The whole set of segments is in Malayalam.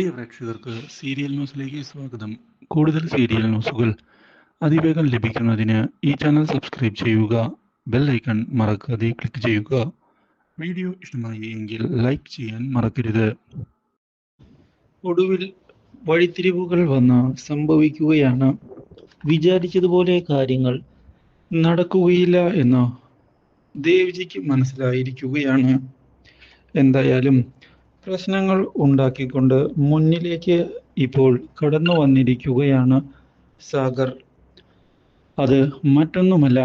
പ്രിയ പ്രേക്ഷകർക്ക് സീരിയൽ ന്യൂസിലേക്ക് സ്വാഗതം. കൂടുതൽ സീരിയൽ ന്യൂസുകൾ അതിവേഗം ലഭിക്കുന്നതിന് ഈ ചാനൽ സബ്സ്ക്രൈബ് ചെയ്യുക ബെൽ ഐക്കൺ മറക്കാതെ ക്ലിക്ക് ചെയ്യുക. വീഡിയോ ഇഷ്ടമായി എങ്കിൽ ലൈക്ക് ചെയ്യാൻ മറക്കരുത്. ഒടുവിൽ വഴിത്തിരിവുകൾ വന്ന് സംഭവിക്കുകയാണ്. വിചാരിച്ചതുപോലെ കാര്യങ്ങൾ നടക്കുകയില്ല എന്ന് ദേവ്ജിക്ക് മനസ്സിലായിരിക്കുകയാണ്. എന്തായാലും പ്രശ്നങ്ങൾ ഉണ്ടാക്കിക്കൊണ്ട് മുന്നിലേക്ക് ഇപ്പോൾ കടന്നു വന്നിരിക്കുകയാണ് സാഗർ. അത് മറ്റൊന്നുമല്ല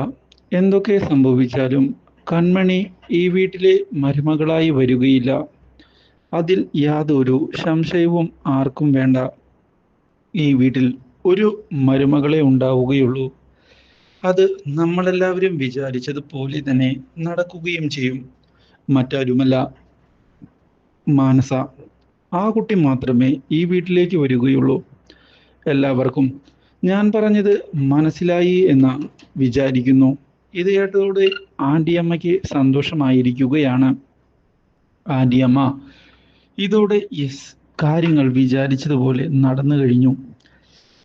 എന്തൊക്കെ സംഭവിച്ചാലും കൺമണി ഈ വീട്ടിലെ മരുമകളായി വരികയില്ല. അതിൽ യാതൊരു സംശയവും ആർക്കും വേണ്ട. ഈ വീട്ടിൽ ഒരു മരുമകളെ ഉണ്ടാവുകയുള്ളൂ. അത് നമ്മളെല്ലാവരും വിചാരിച്ചതുപോലെ തന്നെ നടക്കുകയും ചെയ്യും. മറ്റാരുമല്ല മാനസ. ആ കുട്ടി മാത്രമേ ഈ വീട്ടിലേക്ക് വരികയുള്ളൂ. എല്ലാവർക്കും ഞാൻ പറഞ്ഞത് മനസ്സിലായി എന്ന് വിചാരിക്കുന്നു. ഇത് കേട്ടതോടെ ആന്റിയമ്മയ്ക്ക് സന്തോഷമായിരിക്കുകയാണ്. ആന്റിയമ്മ ഇതോടെ യെസ് കാര്യങ്ങൾ വിചാരിച്ചതുപോലെ നടന്നു കഴിഞ്ഞു.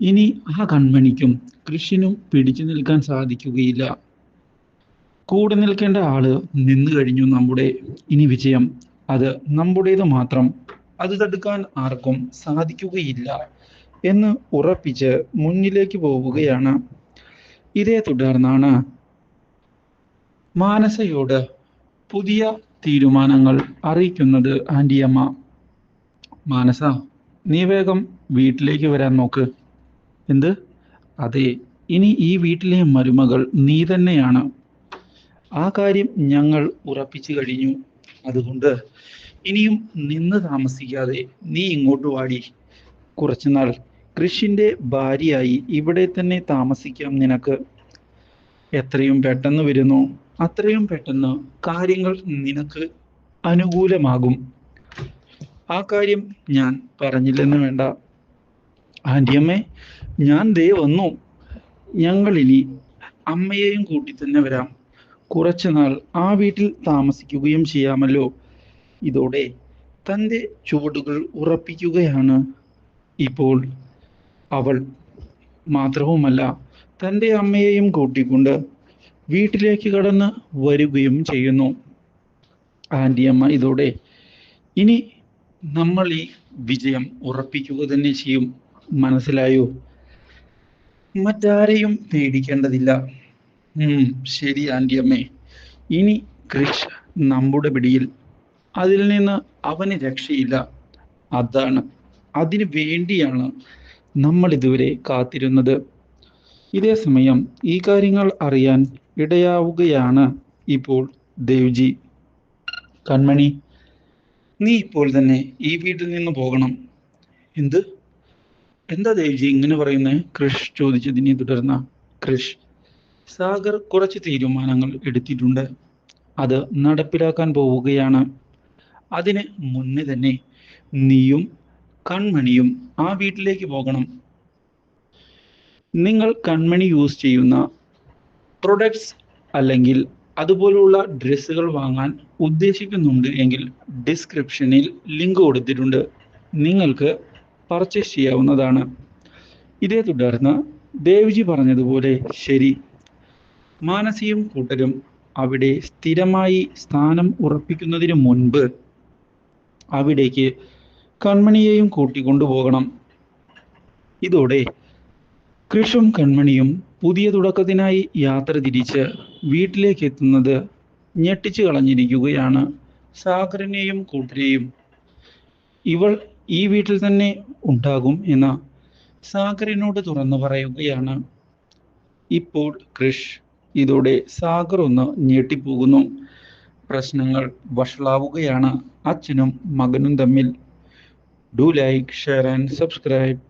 ഇനി ആ കൺമണിക്കും കൃഷിനും പിടിച്ചു നിൽക്കാൻ സാധിക്കുകയില്ല. കൂടെ നിൽക്കേണ്ട ആൾ നിന്നു കഴിഞ്ഞു നമ്മുടെ ഇനി വിജയം. അത് നമ്മുടേത് മാത്രം. അത് തടുക്കാൻ ആർക്കും സാധിക്കുകയില്ല എന്ന് ഉറപ്പിച്ച് മുന്നിലേക്ക് പോവുകയാണ്. ഇതേ തുടർന്നാണ് മാനസയോട് പുതിയ തീരുമാനങ്ങൾ അറിയിക്കുന്നത് ആന്റിയമ്മ മാനസ നീ വേഗം വീട്ടിലേക്ക് വരാൻ നോക്ക്. എന്ത്? അതെ ഇനി ഈ വീട്ടിലെ മരുമകൾ നീ തന്നെയാണ്. ആ കാര്യം ഞങ്ങൾ ഉറപ്പിച്ചു കഴിഞ്ഞു. അതുകൊണ്ട് ഇനിയും നിന്ന് താമസിക്കാതെ നീ ഇങ്ങോട്ട് വാടി. കുറച്ചുനാൾ കൃഷിന്റെ ഭാര്യയായി ഇവിടെ തന്നെ താമസിക്കാം നിനക്ക്. എത്രയും പെട്ടെന്ന് വരുന്നു. അത്രയും പെട്ടെന്ന് കാര്യങ്ങൾ നിനക്ക് അനുകൂലമാകും. ആ കാര്യം ഞാൻ പറഞ്ഞില്ലെന്ന് വേണ്ട. ആന്റിയമ്മേ ഞാൻ ദേ വന്നു. ഞങ്ങളിനി അമ്മയെയും കൂട്ടി തന്നെ വരാം. കുറച്ചുനാൾ ആ വീട്ടിൽ താമസിക്കുകയും ചെയ്യാമല്ലോ. ഇതോടെ തന്റെ ചുവടുകൾ ഉറപ്പിക്കുകയാണ് ഇപ്പോൾ അവൾ. മാത്രവുമല്ല തന്റെ അമ്മയെയും കൂട്ടിക്കൊണ്ട് വീട്ടിലേക്ക് കടന്ന് വരികയും ചെയ്യുന്നു. ആന്റിയമ്മ ഇതോടെ ഇനി നമ്മൾ ഈ വിജയം ഉറപ്പിക്കുക തന്നെ ചെയ്യും. മനസ്സിലായോ? മറ്റാരെയും പേടിക്കേണ്ടതില്ല ശരി ആന്റിയമ്മേ ഇനി കൃഷ് നമ്മുടെ പിടിയിൽ അതിൽ നിന്ന് അവന് രക്ഷയില്ല. അതാണ്. അതിനു വേണ്ടിയാണ് നമ്മൾ ഇതുവരെ കാത്തിരുന്നത്. ഇതേ സമയം ഈ കാര്യങ്ങൾ അറിയാൻ ഇടയാവുകയാണ് ഇപ്പോൾ ദേവ്ജി. കൺമണി നീ ഇപ്പോൾ തന്നെ ഈ വീട്ടിൽ നിന്ന് പോകണം. എന്ത്? എന്താ ദേവ്ജി ഇങ്ങനെ പറയുന്നത് കൃഷ് ചോദിച്ചതിനെ തുടർന്ന. കൃഷ് സാഗർ കുറച്ച് തീരുമാനങ്ങൾ എടുത്തിട്ടുണ്ട്. അത് നടപ്പിലാക്കാൻ പോവുകയാണ്. അതിന് മുന്നേ തന്നെ നീയും കൺമണിയും ആ വീട്ടിലേക്ക് പോകണം. നിങ്ങൾ കൺമണി യൂസ് ചെയ്യുന്ന പ്രൊഡക്ട്സ് അല്ലെങ്കിൽ അതുപോലുള്ള ഡ്രസ്സുകൾ വാങ്ങാൻ ഉദ്ദേശിക്കുന്നുണ്ട് എങ്കിൽ ഡിസ്ക്രിപ്ഷനിൽ ലിങ്ക് കൊടുത്തിട്ടുണ്ട്. നിങ്ങൾക്ക് പർച്ചേസ് ചെയ്യാവുന്നതാണ്. ഇതേ തുടർന്ന് ദേവ്ജി പറഞ്ഞതുപോലെ ശരി. മാനസിയും കൂട്ടരും അവിടെ സ്ഥിരമായി സ്ഥാനം ഉറപ്പിക്കുന്നതിന് മുൻപ് അവിടേക്ക് കൺമണിയെയും കൂട്ടിക്കൊണ്ടുപോകണം ഇതോടെ കൃഷും കൺമണിയും പുതിയ തുടക്കത്തിനായി യാത്ര തിരിച്ച് വീട്ടിലേക്ക് എത്തുന്നത് ഞെട്ടിച്ചു കളഞ്ഞിരിക്കുകയാണ് സാഗറിനെയും കൂട്ടരെയും. ഇവൾ ഈ വീട്ടിൽ തന്നെ ഉണ്ടാകും എന്ന സാഗറിനോട് തുറന്നു പറയുകയാണ്. ഇപ്പോൾ കൃഷ് ഇതോടെ സാഗർ ഒന്ന് ഞെട്ടിപ്പോകുന്നു. പ്രശ്നങ്ങൾ വഷളാവുകയാണ്. അച്ഛനും മകനും തമ്മിൽ. Do like share and subscribe